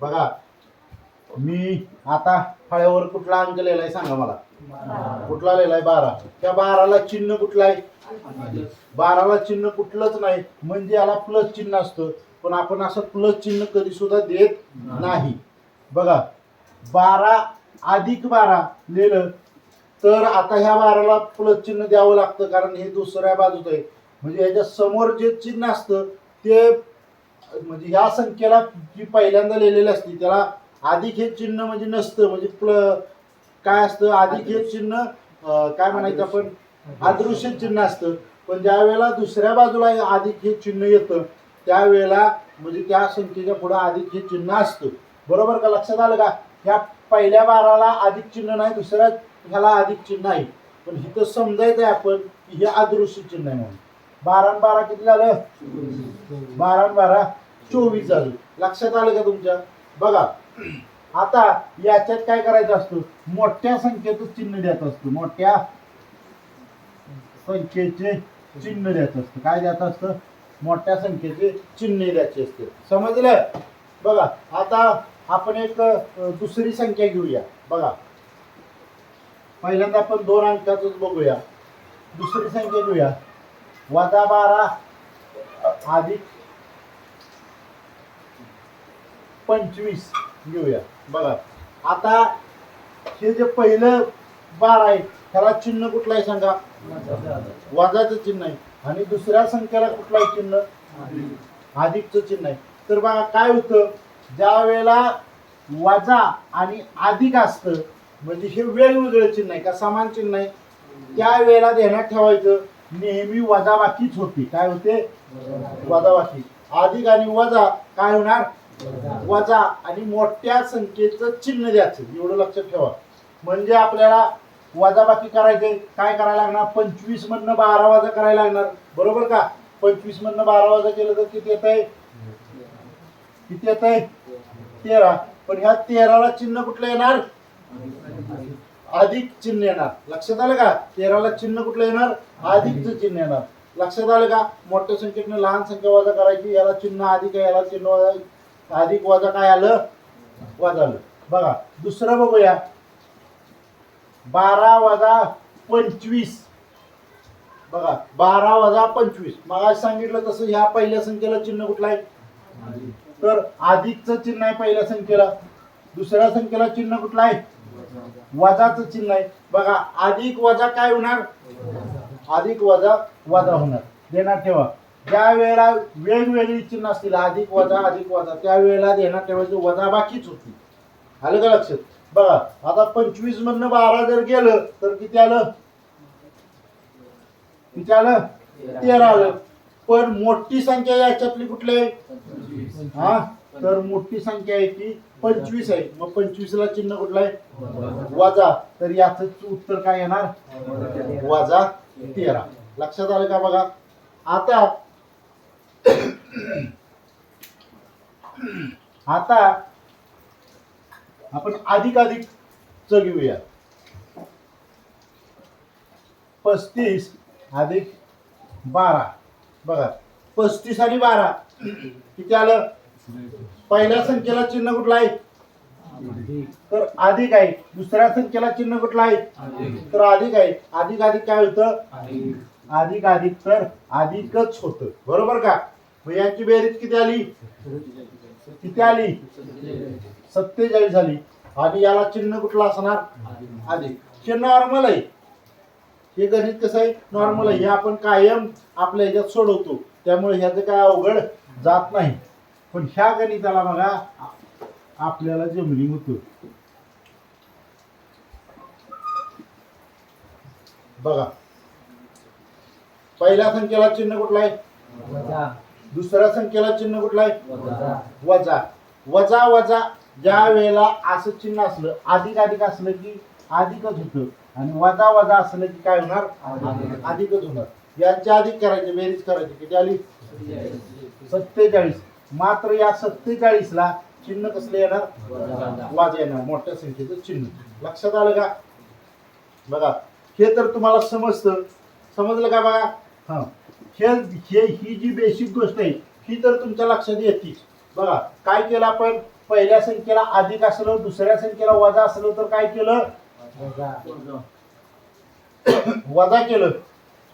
बघा मी आता फळ्यावर कुठला अंक लिहिलाय सांगा मला. कुठला लिहिलाय बारा? त्या बाराला चिन्ह कुठलं आहे बाराला चिन्ह कुठलंच नाही. म्हणजे याला प्लस चिन्ह असतं. पण आपण असं प्लस चिन्ह कधी सुद्धा देत नाही. बघा बारा अधिक बारा लिहिलं तर आता ह्या बाराला प्लस चिन्ह द्यावं लागतं. कारण हे दुसऱ्या बाजूत आहे. म्हणजे याच्या समोर जे चिन्ह असतं ते म्हणजे ह्या संख्येला जी पहिल्यांदा लिहिलेली असते त्याला अधिक हे चिन्ह म्हणजे नसतं म्हणजे प्ल काय असतं? अधिक हे चिन्ह काय म्हणायचं आपण? अदृश्य चिन्ह असतं. पण ज्या वेळेला दुसऱ्या बाजूला हे अधिक हे चिन्ह येतं त्यावेळेला म्हणजे त्या संख्येच्या पुढे अधिक हे चिन्ह असतं. बरोबर का? लक्षात आलं का? ह्या पहिल्या बाराला अधिक चिन्ह नाही दुसऱ्या ह्याला अधिक चिन्ह आहे. पण इथं समजायचं आहे आपण की हे अदृश्य चिन्ह आहे म्हणून. बारा बारा किती झालं? बारा बारा. चोवीस झालं. लक्षात आलं का तुमच्या? बघा आता याच्यात काय करायचं असतो? मोठ्या संख्येचं चिन्ह द्यायचं असतो. मोठ्या संख्येचे चिन्ह द्यायचं असतं. काय द्यायचं असतं? मोठ्या संख्येचे चिन्ह द्यायचे असते. समजलं? बघा आता आपण एक दुसरी संख्या घेऊया. बघा पहिल्यांदा आपण दोन अंकाचंच बघूया. दुसरी संख्या घेऊया. वजा बारा अधिक पंचवीस घेऊया. बघा. आता हे जे पहिलं बार आहे त्याला चिन्ह कुठलं आहे सांगा? वजाचं चिन्ह आहे. आणि दुसऱ्या संख्येला कुठलं आहे चिन्ह? अधिकचं चिन्ह आहे. तर बघा काय होतं? ज्या वेळेला वजा आणि अधिक असतं म्हणजे हे वेगवेगळं चिन्ह आहे का? समान चिन्ह आहे. त्या वेळेला ध्यानात ठेवायचं. नेहमी वजाबाकीच होती. काय होते? वजाबाकी. अधिक आणि वजा काय होणार? वजा आणि मोठ्या संख्येचं चिन्ह द्यायचं. एवढं लक्षात ठेवा. म्हणजे आपल्याला वजाबाकी करायचे. काय करायला लागणार? पंचवीस मधनं बारा वाजा करायला लागणार. बरोबर का? पंचवीस मधनं बारा वाजा केलं तर किती येत आहे किती येत आहे तेरा. पण ह्या तेराला चिन्ह कुठलं येणार? अधिक चिन्ह येणार. लक्षात आलं का? तेराला चिन्ह कुठलं येणार? अधिकच चिन्ह येणार. लक्षात आलं का? मोठ्या संख्येतनं लहान संख्या वजा करायची. याला चिन्ह अधिक आहे याला चिन्ह वजा अधिक वजा काय आलं? वजा आलं. बघा दुसरं बघूया. बारा वजा पंचवीस. बघा बारा वजा पंचवीस. मग सांगितलं तसं ह्या पहिल्या संख्येला चिन्ह कुठलं आहे? तर अधिकचं चिन्ह आहे पहिल्या संख्येला. दुसऱ्या संख्येला चिन्ह कुठलं आहे? वजाचं चिन्ह आहे. बघा अधिक वजा काय होणार? अधिक वजा वजा होणार. देणार ठेवा. ज्या वेळेला वेगवेगळी चिन्ह असतील अधिक वजा अधिक वजा त्या वेळेला त्यावेळेस वजा बाकीच होती. आलं का लक्षात? बघा आता पंचवीस मधनं बारा जर गेलं तर किती आलं? किती आलं? तेरा आलं. पण मोठी संख्या याच्यातली कुठली आहे? हा? तर मोठी संख्या आहे ती पंचवीस आहे. मग पंचवीसला चिन्ह कुठलं आहे? वजा. तर याच उत्तर काय येणार? वजा तेरा. लक्षात आलं का बघा? आता आता आपण अधिक अधिक च घेऊया. पस्तीस अधिक बारा. बघा पस्तीस आणि बारा किती आलं? पहिल्या संख्येला चिन्ह कुठलं आहे? तर अधिक आहे. दुसऱ्या संख्येला चिन्ह कुठलं आहे? तर अधिक आहे. अधिक अधिक काय होतं? अधिक. अधिक तर अधिकच होतं. बरोबर का? मग यांची बेरीज किती आली? किती आली? सत्तेचाळीस झाली आणि याला चिन्ह कुठलं असणार? आधी. हे नॉर्मल आहे. हे गणित कसं आहे? नॉर्मल आहे. हे आपण कायम आपल्या ह्याच्यात सोडवतो. त्यामुळे ह्याचं काय अवघड जात नाही. पण ह्या गणिताला बघा आपल्याला जमलिंग होतं. बघा. पहिल्या संख्येला चिन्ह कुठलं आहे? दुसऱ्या संख्येला चिन्ह कुठलं आहे? वजा. वजा. वजा ज्या वेळेला असं चिन्ह असलं अधिक अधिक असलं की अधिकच होतं. आणि वजा वजा असलं की काय होणार? अधिकच. होणार. यांच्या अधिक करायचे बेरीज करायची. किती आली? सत्तेचाळीस. मात्र या सत्तेचाळीसला चिन्ह कसलं येणार. वाज येणार. मोठ्या संख्येचं चिन्ह. लक्षात आलं का? बघा. हे तर तुम्हाला समजतं. समजलं का बघा? हा. हे हे ही जी बेसिक गोष्ट आहे ही तर तुमच्या लक्षात येते बघा काय केलं आपण? पहिल्या संख्येला अधिक असलं दुसऱ्या संख्येला वजा असलं तर काय केलं? वजा. केलं.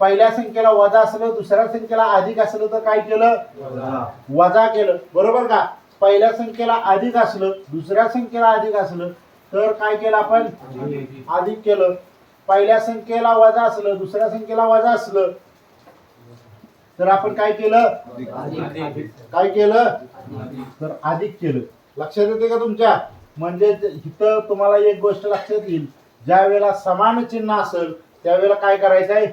पहिल्या संख्येला वजा असलं दुसऱ्या संख्येला अधिक असलं तर काय केलं? वजा. केलं. बरोबर का? पहिल्या संख्येला अधिक असलं दुसऱ्या संख्येला अधिक असलं तर काय केलं आपण? अधिक केलं. पहिल्या संख्येला वजा असलं दुसऱ्या संख्येला वजा असलं तर आपण काय केलं? काय केलं? तर अधिक केलं. लक्षात येते का तुमच्या? म्हणजे इथं तुम्हाला एक गोष्ट लक्षात येईल. ज्या वेळेला समान चिन्ह असेल त्यावेळेला काय करायचं आहे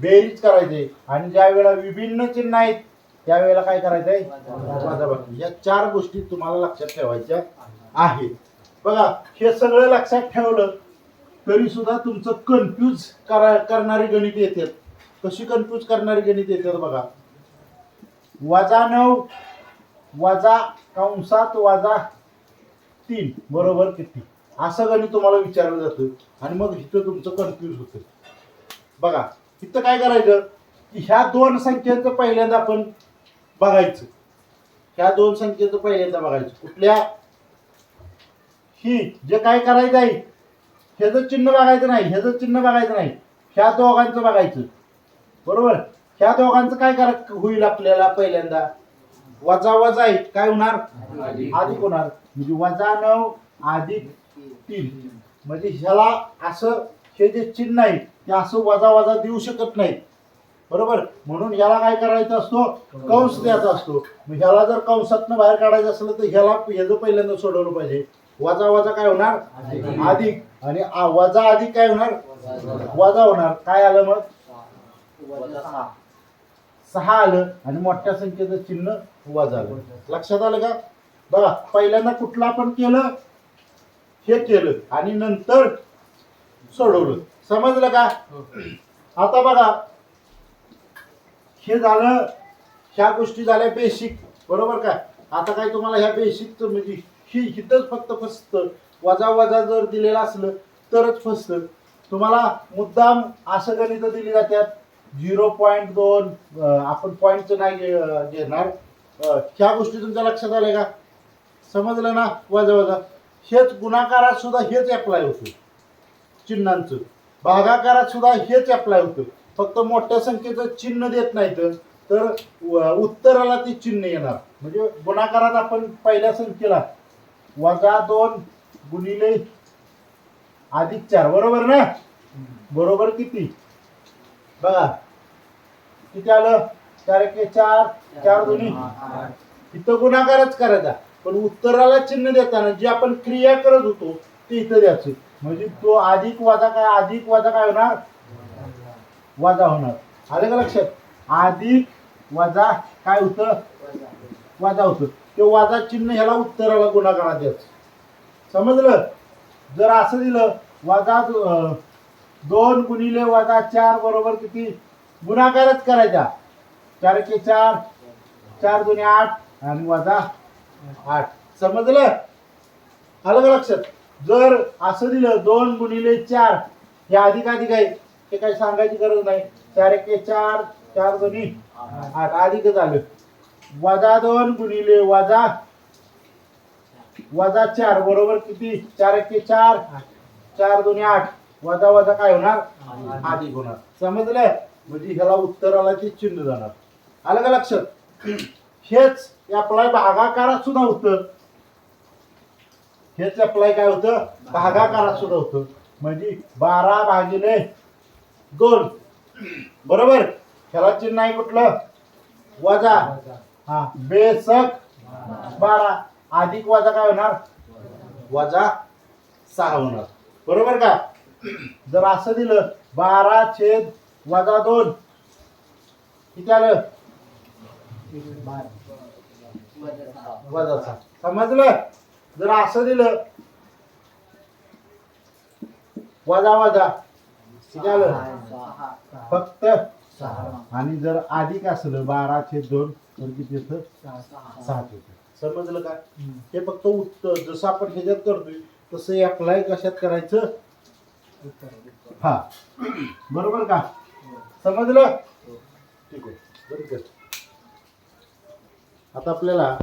बेरीज करायचे आणि ज्या वेळेला विभिन्न चिन्ह आहेत त्यावेळेला काय करायचंय? वजाबाकी. या चार गोष्टी तुम्हाला लक्षात ठेवायच्या आहेत. बघा हे सगळं लक्षात ठेवलं तरी सुद्धा तुमचं कन्फ्यूज करा करणारी गणित येतात. कशी कन्फ्यूज करणारी गणित येतात बघा. वजा नऊ वजा कंसात वजा तीन बरोबर किती? असं गणित तुम्हाला विचारलं जातं. आणि मग इथं तुमचं कन्फ्यूज होतं. बघा इथं काय करायचं? की ह्या दोन संख्यांचं पहिल्यांदा आपण बघायचं. ह्या दोन संख्येचं पहिल्यांदा बघायचं. कुठल्या? ही जे काय करायचं आहे ह्याचं चिन्ह बघायचं नाही ह्याचं चिन्ह बघायचं नाही ह्या दोघांचं बघायचं. बरोबर? ह्या दोघांचं काय करा होईल आपल्याला पहिल्यांदा? वजा वजा आहे काय होणार? अधिक होणार. म्हणजे वजा नऊ अधिक तीन. म्हणजे ह्याला असं हे जे चिन्ह आहे ते असं वजा वजा देऊ शकत नाही. बरोबर? म्हणून ह्याला काय करायचं असतो? कंस द्यायचा असतो. मग ह्याला जर कंसातनं बाहेर काढायचं असलं तर ह्याला ह्याचं पहिल्यांदा सोडवलं पाहिजे. वजा वजा काय होणार? अधिक. आणि वजा अधिक काय होणार? वजा होणार. काय आलं मग? सहा. आलं आणि मोठ्या संख्येचं चिन्ह वजा आलं लक्षात आलं का? बघा पहिल्यांदा कुठलं आपण केलं? हे केलं आणि नंतर सोडवलं. समजलं का? आता बघा हे झालं ह्या गोष्टी झाल्या बेसिक बरोबर का? आता काय तुम्हाला ह्या बेसिक म्हणजे ही हिथंच फक्त फसत. वजा वजा जर दिलेलं असलं तरच फसत. तुम्हाला मुद्दाम असं गणित दिली जातात. झिरो पॉईंट दोन आपण पॉईंटचं नाही घेणार. ह्या गोष्टी तुमच्या लक्षात आल्या का? समजलं ना? वजा वजा. हेच गुणाकारात सुद्धा हेच अप्लाय होतं. चिन्हांचं. भागाकारात सुद्धा हेच अप्लाय होतं. फक्त मोठ्या संख्येचं चिन्ह देत नाहीत तर उत्तराला ती चिन्ह येणार. म्हणजे गुणाकारात आपण पहिल्या संख्येला वजा दोन गुणिले अधिक चार. बरोबर ना? बरोबर किती? बघा. किती आलं? चार एके चार. चार दोन्ही. इथं गुणाकारच करायचा. पण उत्तराला चिन्ह देताना जी आपण क्रिया करत होतो ते इथं द्यायचं. म्हणजे तो अधिक वजा काय अधिक वजा काय होणार? वजा होणार. आलं का लक्षात? अधिक वजा काय होतं? वजा होतं. ते वजा चिन्ह ह्याला उत्तराला गुणाकारात द्यायचं. समजलं? जर असं दिलं वजा दोन गुणिले वजा चार बरोबर किती? गुणाकारच करायचा. चार के चार. चार दोन्ही आठ आणि वजा आठ. समजलं? आलं का लक्षात? जर असं दिलं दोन गुणिले चार हे अधिक अधिक आहे. हे काही सांगायची गरज नाही. चार एके चार चार दोन्ही आठ. अधिकच आलं वजा दोन गुणिले वजा वजा चार. बरोबर किती? चार एके चार चार दोन्ही आठ. वजा वजा काय होणार? अधिक होणार. समजलं? म्हणजे ह्याला उत्तराला ते चिन्ह जाणार? आलं का लक्षात? हेच अप्लाय भागाकारात सुद्धा होतं. हेच अप्लाय काय होतं? भागाकारात सुद्धा होतं. म्हणजे बारा भागिले दोन. बरोबर? ह्याला चिन्ह आहे कुठलं? वजा. हा बेसक बारा. अधिक वजा काय होणार? वजा सहा होणार. बरोबर का? जर असं दिलं बारा छेद वजा दोन किती आलं? वजा सहा. समजलं? जर असं दिलं वजा वजा किती आलं? फक्त आणि जर अधिक असलं बारा छेद दोन तर किती येतं? सहा येतं. समजलं का? हे फक्त उत्तर. जसं आपण ह्याच्यात करतोय तसं अप्लाय कशात करायचं? हा. बरोबर का? समजलं? ठीक आहे. आता आपल्याला